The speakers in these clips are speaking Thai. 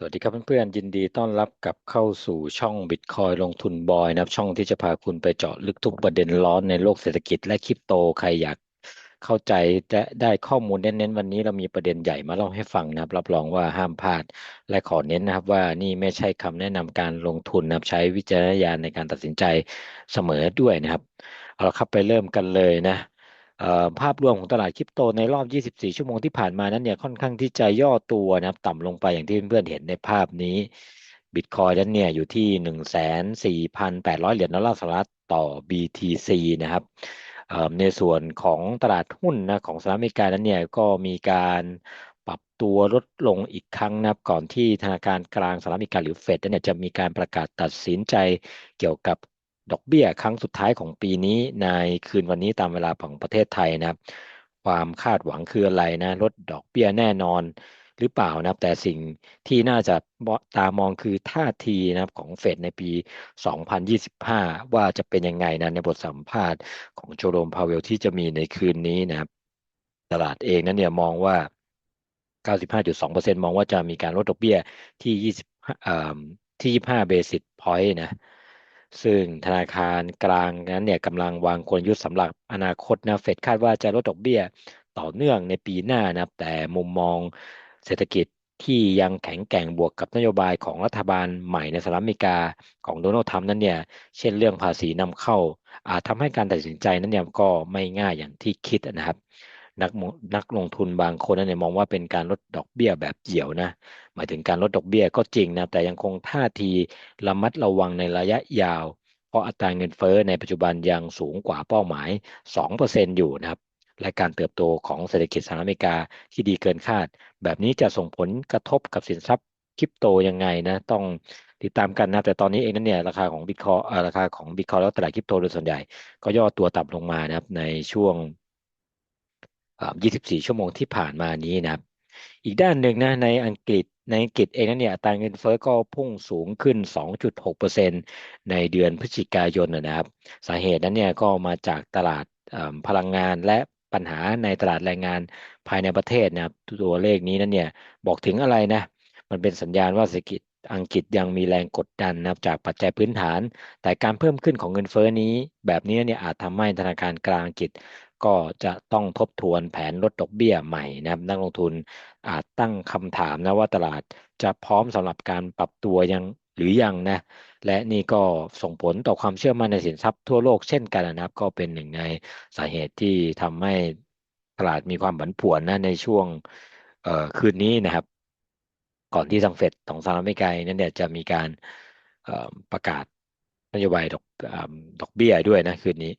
สวัสดีครับเพื่อนๆยินดีต้อนรับกับเข้าสู่ช่อง Bitcoin ลงทุนบอยนะครับ ช่องที่จะพาคุณไปเจาะลึกทุกประเด็นร้อนในโลกเศรษฐกิจและคริปโตใครอยากเข้าใจและได้ข้อมูลเน้นๆ วันนี้เรามีประเด็นใหญ่มาเล่าให้ฟังนะครับ รับรองว่าห้ามพลาด และขอเน้นนะครับว่านี่ไม่ใช่คำแนะนำการลงทุนนะครับใช้วิจารณญาณในการตัดสินใจเสมอด้วยนะครับ เอาละครับไปเริ่มกันเลยนะ ภาพรวมของตลาดคริปโตในรอบ 24 ชั่วโมงที่ผ่านมานั้นเนี่ยค่อนข้างที่จะย่อตัวนะครับต่ำลงไปอย่างที่เพื่อนๆเห็นในภาพนี้บิตคอยนั้นเนี่ยอยู่ที่ 1,4,800 เหรียญดอลลาร์สหรัฐต่อ BTC นะครับในส่วนของตลาดหุ้นนะของสหรัฐอเมริกานั้นเนี่ยก็มีการปรับตัวลดลงอีกครั้งนะครับก่อนที่ธนาคารกลางสหรัฐอเมริกาหรือเฟดเนี่ยจะมีการประกาศตัดสินใจเกี่ยวกับ ดอกเบี้ยครั้งสุดท้ายของปีนี้ในคืนวันนี้ตามเวลาของประเทศไทยนะครับ ความคาดหวังคืออะไรนะลดดอกเบี้ยแน่นอนหรือเปล่านะครับ แต่สิ่งที่น่าจะตามองคือท่าทีนะครับของเฟดในปี 2025 ว่าจะเป็นยังไงนะในบทสัมภาษณ์ของโจโรมพาเวลที่จะมีในคืนนี้นะครับ ตลาดเองนั้นเนี่ยมองว่า 95.2%มองว่าจะมีการลดดอกเบี้ยที่ 20ที่ 25 เบสิสพอยต์นะ ซึ่งธนาคารกลางนั้นเนี่ยกำลังวางกลยุทธ์สำหรับอนาคตนะเฟดคาดว่าจะลดดอกเบี้ยต่อเนื่องในปีหน้านะแต่มุมมองเศรษฐกิจที่ยังแข็งแกร่งบวกกับนโยบายของรัฐบาลใหม่ในสหรัฐอเมริกาของโดนัลด์ทรัมป์นั้นเนี่ยเช่นเรื่องภาษีนำเข้าอาจทำให้การตัดสินใจนั้นเนี่ยก็ไม่ง่ายอย่างที่คิดนะครับ นักนักลงทุนบางคนนั้นเนี่ยมองว่าเป็นการลดดอกเบี้ยแบบเดี่ยวนะหมายถึงการลดดอกเบี้ยก็จริงนะแต่ยังคงท่าทีระมัดระวังในระยะยาว เพราะอัตราเงินเฟ้อในปัจจุบันยังสูงกว่าเป้าหมาย 2%อยู่นะครับและการเติบโตของเศรษฐกิจสหรัฐอเมริกาที่ดีเกินคาด แบบนี้จะส่งผลกระทบกับสินทรัพย์คริปโตยังไงนะต้องติดตามกันนะแต่ตอนนี้เองนั้นเนี่ยราคาของบิตคอยราคาของบิตคอยแล้วตลาดคริปโตโดยส่วนใหญ่ ก็ย่อตัวต่ำลงมานะครับในช่วง 24 ชั่วโมงที่ผ่านมานี้นะครับ อีกด้านหนึ่งนะในอังกฤษในอังกฤษเองนั้นเนี่ยอัตราเงินเฟ้อก็พุ่งสูงขึ้น 2.6%ในเดือนพฤศจิกายนนะครับ สาเหตุนั้นเนี่ยก็มาจากตลาดพลังงานและปัญหาในตลาดแรงงานภายในประเทศนะครับตัวเลขนี้นั้นเนี่ยบอกถึงอะไรนะ มันเป็นสัญญาณว่าเศรษฐกิจอังกฤษยังมีแรงกดดันนะครับจากปัจจัยพื้นฐาน แต่การเพิ่มขึ้นของเงินเฟ้อนี้ แบบนี้เนี่ยอาจทำให้ธนาคารกลางอังกฤษ ก็จะต้องทบทวนแผนลดดอกเบี้ยใหม่นะครับนักลงทุนอาจตั้งคำถามนะว่าตลาดจะพร้อมสำหรับการปรับตัวยังหรือยังนะและนี่ก็ส่งผลต่อความเชื่อมั่นในสินทรัพย์ทั่วโลกเช่นกันนะครับ ก็เป็นหนึ่งในสาเหตุที่ทำให้ตลาดมีความผันผวนนะในช่วงคืนนี้นะครับ ก่อนที่ทางเฟดของสหรัฐอเมริกานั้นเนี่ยจะมีการประกาศนโยบายดอกดอกเบี้ยด้วยนะคืนนี้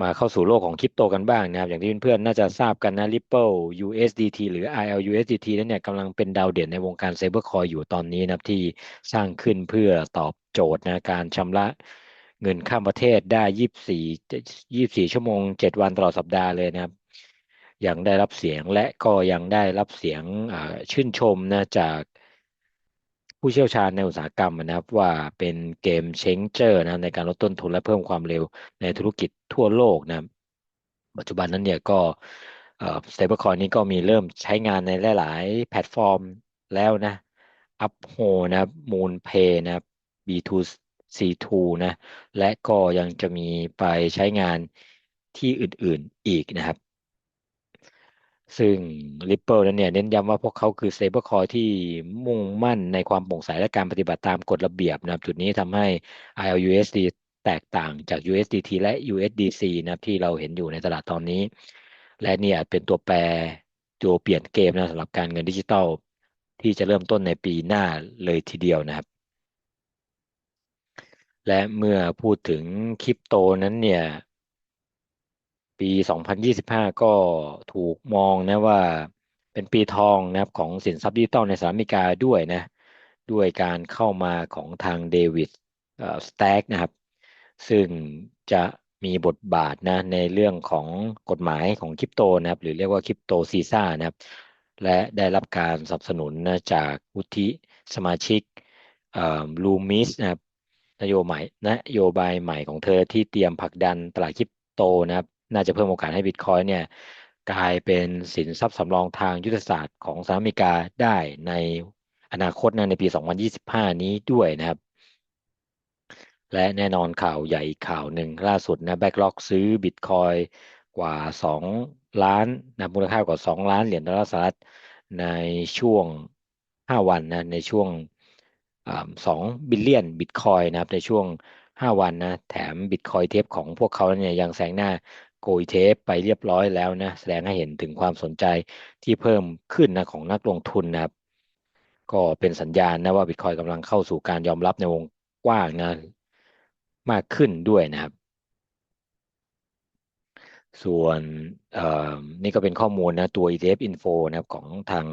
มาเข้าสู่โลกของคริปโตกันบ้างนะครับ อย่างที่เพื่อนๆน่าจะทราบกันนะ Ripple USDT หรือ ILUSDT นั้นเนี่ยกำลังเป็นดาวเด่นในวงการไซเบอร์คอยอยู่ตอนนี้นะครับที่สร้างขึ้นเพื่อตอบโจทย์นะการชำระเงินข้ามประเทศได้ 24 24 ชั่วโมง 7 วันตลอดสัปดาห์เลยนะครับยังได้รับเสียงและก็ยังได้รับเสียงชื่นชมนะจาก ผู้เชี่ยวชาญในอุตสาหกรรมนะครับ ว่าเป็นเกมเชงเจอร์นะในการลดต้นทุนและเพิ่มความเร็วในธุรกิจทั่วโลกนะปัจจุบันนั้นเนี่ยก็สเตเบิลคอยนี้ก็มีเริ่มใช้งานในหลาย ๆ แพลตฟอร์มแล้วนะอัพโฮนะมูนเพย์นะ B2C2 นะและก็ยังจะมีไปใช้งานที่อื่น ๆ อีกนะครับ ซึ่ง Ripple นั้นเนี่ยเน้นย้ำว่าพวกเขาคือ stablecoin ที่มุ่งมั่นในความโปร่งใสและการปฏิบัติตามกฎระเบียบนะครับจุดนี้ทำให้ ILUSD แตกต่างจาก USDT และ USDC นะครับที่เราเห็นอยู่ในตลาดตอนนี้ และเนี่ยเป็นตัวแปรตัวเปลี่ยนเกมนะสำหรับการเงินดิจิทัลที่จะเริ่มต้นในปีหน้าเลยทีเดียวนะครับ และเมื่อพูดถึงคริปโตนั้นเนี่ย ปี 2025 ก็ถูกมองนะว่าเป็นปีทองนะครับของสินทรัพย์ดิจิตอลในสหรัฐอเมริกาด้วยนะด้วยการเข้ามาของทางเดวิดสแต็กนะครับ ซึ่งจะมีบทบาทนะในเรื่องของกฎหมายของคริปโตนะครับ หรือเรียกว่าคริปโตซีซ่านะครับ และได้รับการสนับสนุนนะจากวุฒิสมาชิกลูมิสนะครับนโยบายนโยบายใหม่ของเธอที่เตรียมผลักดันตลาดคริปโตนะครับ น่าจะเพิ่มโอกาสให้บิตคอยเนี่ยกลายเป็นสินทรัพย์สำรองทางยุทธศาสตร์ของสหรัฐอเมริกาได้ในอนาคตนะในปี 2025 นี้ด้วยนะครับ และแน่นอนข่าวใหญ่ข่าวหนึ่งล่าสุดนะแบ็กล็อกซื้อบิตคอยกว่า 2 ล้านนะมูลค่ากว่า 2 ล้านเหรียญดอลลาร์สหรัฐในช่วง 5 วันนะในช่วงสองบิลเลียนบิตคอยนะครับในช่วง 5 วันนะแถมบิตคอยเทปของพวกเขาเนี่ยยังแซงหน้า โกยเทปไปเรียบร้อยแล้วนะแสดงให้เห็นถึงความสนใจที่เพิ่มขึ้นนะของนักลงทุนนะครับ ก็เป็นสัญญาณนะว่าบิตคอยกำลังเข้าสู่การยอมรับในวงกว้างนะมากขึ้นด้วยนะครับ ส่วนนี่ก็เป็นข้อมูลนะตัว ETF Info นะครับของทาง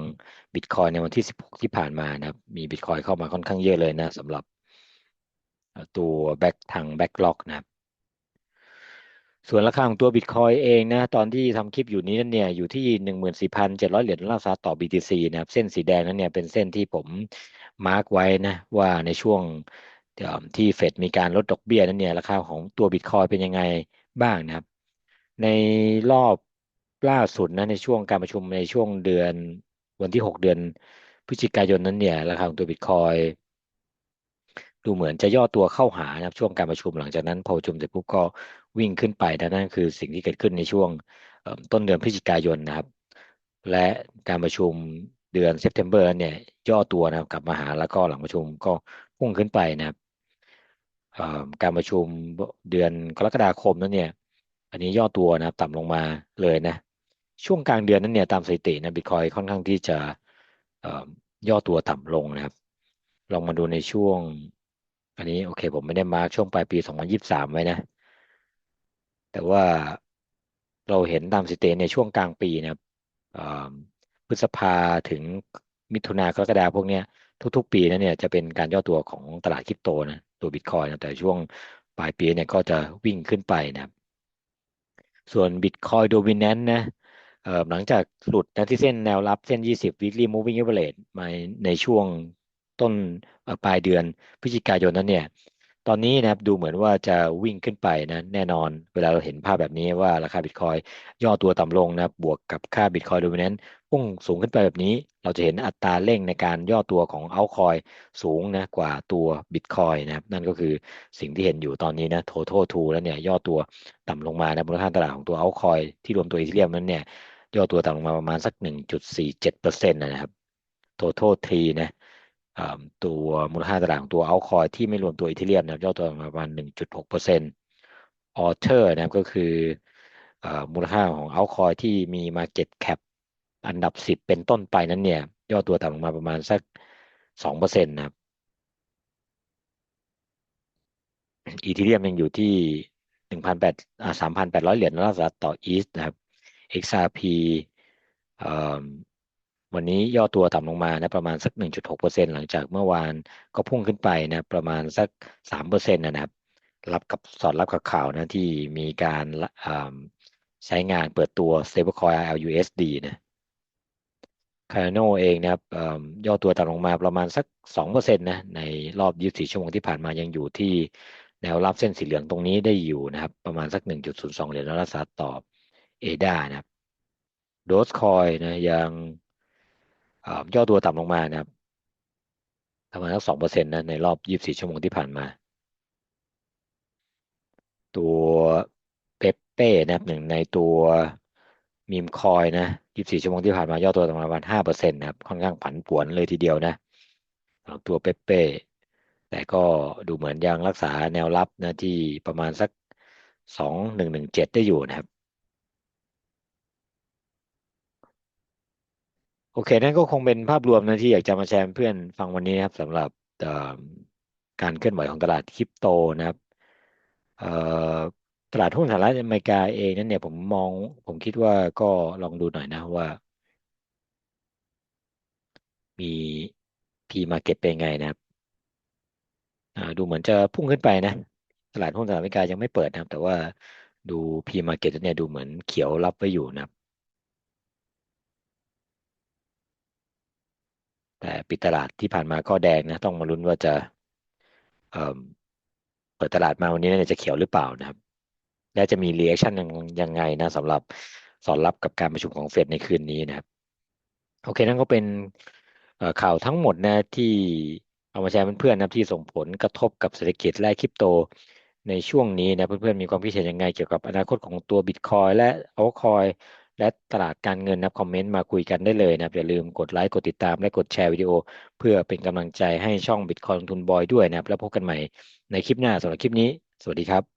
Bitcoin ในวันที่ 16 ที่ผ่านมานะครับ มี Bitcoin เข้ามาค่อนข้างเยอะเลยนะสำหรับตัวแบ็กทางแบ็กล็อกนะครับ ส่วนราคาของตัว Bitcoin เองนะตอนที่ทำคลิปอยู่นี้นั่นเนี่ยอยู่ที่14,700เหรียญดอลลาร์สหรัฐต่อ BTC นะครับเส้นสีแดงนั้นเนี่ยเป็นเส้นที่ผมมาร์กไว้นะว่าในช่วงที่เฟดมีการลดดอกเบี้ยนั้นเนี่ยราคาของตัว Bitcoin เป็นยังไงบ้างนะครับ ในรอบล่าสุดนะในช่วงการประชุมในช่วงเดือนวันที่ 6 เดือนพฤศจิกายนนั้นเนี่ยราคาของตัว Bitcoin ดูเหมือนจะย่อตัวเข้าหานะครับช่วงการประชุมหลังจากนั้นพอประชุมเสร็จปุ๊บก็ วิ่งขึ้นไปนั่นคือสิ่งที่เกิดขึ้นในช่วงต้นเดือนพฤศจิกายนนะครับ และการประชุมเดือนเซปเทมเบอร์เนี่ยย่อตัวนะครับกลับมาหาแล้วก็หลังประชุมก็พุ่งขึ้นไปนะครับการประชุมเดือนกรกฎาคมนั้นเนี่ยอันนี้ย่อตัวนะครับต่ำลงมาเลยนะช่วงกลางเดือนนั้นเนี่ยตามสถิตินะบิตคอยค่อนข้างที่จะย่อตัวต่ำลงนะครับ ลองมาดูในช่วง อันนี้โอเคผมไม่ได้มาร์กช่วงปลายปี 2023 ไว้นะ แต่ว่าเราเห็นตามสถิติในช่วงกลางปีนะครับพฤษภาถึงมิถุนากรกฎาพวกนี้ทุกๆ ปีนั้นเนี่ยจะเป็นการย่อตัวของตลาดคริปโตนะตัวบิตคอยนะแต่ช่วงปลายปีเนี่ยก็จะวิ่งขึ้นไปนะครับ ส่วน Bitcoin Dominant นะหลังจากหลุดนะที่เส้นแนวรับเส้น 20 weekly moving average มาในช่วงต้นปลายเดือนพฤศจิกายนนั้นเนี่ย ตอนนี้นะครับดูเหมือนว่าจะวิ่งขึ้นไปนะแน่นอนเวลาเราเห็นภาพแบบนี้ว่าราคาบิตคอยย่อตัวต่ำลงนะบวกกับค่าบิตคอยโดมิเนนต์พุ่งสูงขึ้นไปแบบนี้ เราจะเห็นอัตราเร่งในการย่อตัวของเอาคอยสูงนะกว่าตัวบิตคอยนะครับนั่นก็คือสิ่งที่เห็นอยู่ตอนนี้นะ total t แล้วเนี่ยย่อตัวต่ำลงมานะมูลค่าตลาดของตัวเอาคอยที่รวมตัวอีเทียมนั้นเนี่ยย่อตัวต่ำลงมาประมาณสัก 1.47%นะครับ total t นะ ตัวมูลค่าตลาดของตัวเอาคอยที่ไม่รวมตัวอีเทเรียมนะครับย่อตัวประมาณ 1.6%ออเทอร์นะครับก็คือมูลค่าของเอาคอยที่มี Market Cap อันดับ 10 เป็นต้นไปนั้นเนี่ย ย่อตัวต่ำลงมาประมาณสัก 2%นะครับอีเทเรียมยังอยู่ที่1,800อ่า3,800เหรียญดอลลาร์สหรัฐต่ออีสนะครับ XRP วันนี้ย่อตัวต่ำลงมานะประมาณสัก 1.6%หลังจากเมื่อวานก็พุ่งขึ้นไปนะประมาณสัก 3%นะครับ รับกับสอดรับกับข่าวนะที่มีการใช้งานเปิดตัว stablecoin LUSD นะคาร์โนเองนะครับย่อตัวต่ำลงมาประมาณสัก 2%นะในรอบ 24 ชั่วโมงที่ผ่านมายังอยู่ที่แนวรับเส้นสีเหลืองตรงนี้ได้อยู่นะครับ ประมาณสัก 1.02 เหรียญดอลลาร์สหรัฐต่อเอดานะครับโดสคอยนะยัง ย่อตัวต่ำลงมานะครับประมาณสักสองเปอร์เซ็นต์นะในรอบยี่สี่ชั่วโมงที่ผ่านมา ตัวเปเป้นะครับหนึ่งในตัวมีมคอยนะยี่สี่ชั่วโมงที่ผ่านมาย่อตัวประมาณห้าเปอร์เซ็นต์นะครับค่อนข้างผันผวนเลยทีเดียวนะตัวเปเป้แต่ก็ดูเหมือนยังรักษาแนวรับนะที่ประมาณสักสองหนึ่งหนึ่งเจ็ดได้อยู่นะครับ โอเค นั่นก็คงเป็นภาพรวมนะที่อยากจะมาแชร์เพื่อนฟังวันนี้นะครับสำหรับการเคลื่อนไหวของตลาดคริปโตนะครับตลาดหุ้นสหรัฐอเมริกาเองนั้นเนี่ยผมมองผมคิดว่าก็ลองดูหน่อยนะว่า มี P market เป็นไงนะครับดูเหมือนจะพุ่งขึ้นไปนะ ตลาดหุ้นสหรัฐอเมริกายังไม่เปิดนะครับ แต่ว่าดู P market เนี่ยดูเหมือนเขียวรับไว้อยู่นะครับ แต่ปิดตลาดที่ผ่านมาก็แดงนะต้องมาลุ้นว่าจะเเปิดตลาดมาวันนี้จะเขียวหรือเปล่านะครับ และจะมีรีแอคชั่นยังไงนะสำหรับสอนรับกับการประชุมของเฟดในคืนนี้นะครับ โอเคนั่นก็เป็นข่าวทั้งหมดนะที่เอามาแชร์เพื่อนๆนะที่ส่งผลกระทบกับเศรษฐกิจและคริปโตในช่วงนี้นะเพื่อนๆมีความคิดเห็นยังไงเกี่ยวกับอนาคตของตัวบิตคอยและเอาคอย และตลาดการเงินนะคอมเมนต์มาคุยกันได้เลยนะครับอย่าลืมกดไลค์กดติดตามและกดแชร์วิดีโอ เพื่อเป็นกำลังใจให้ช่องบิตคอยลงทุนบอยด้วยนะครับ แล้วพบกันใหม่ในคลิปหน้าสำหรับคลิปนี้ สวัสดีครับ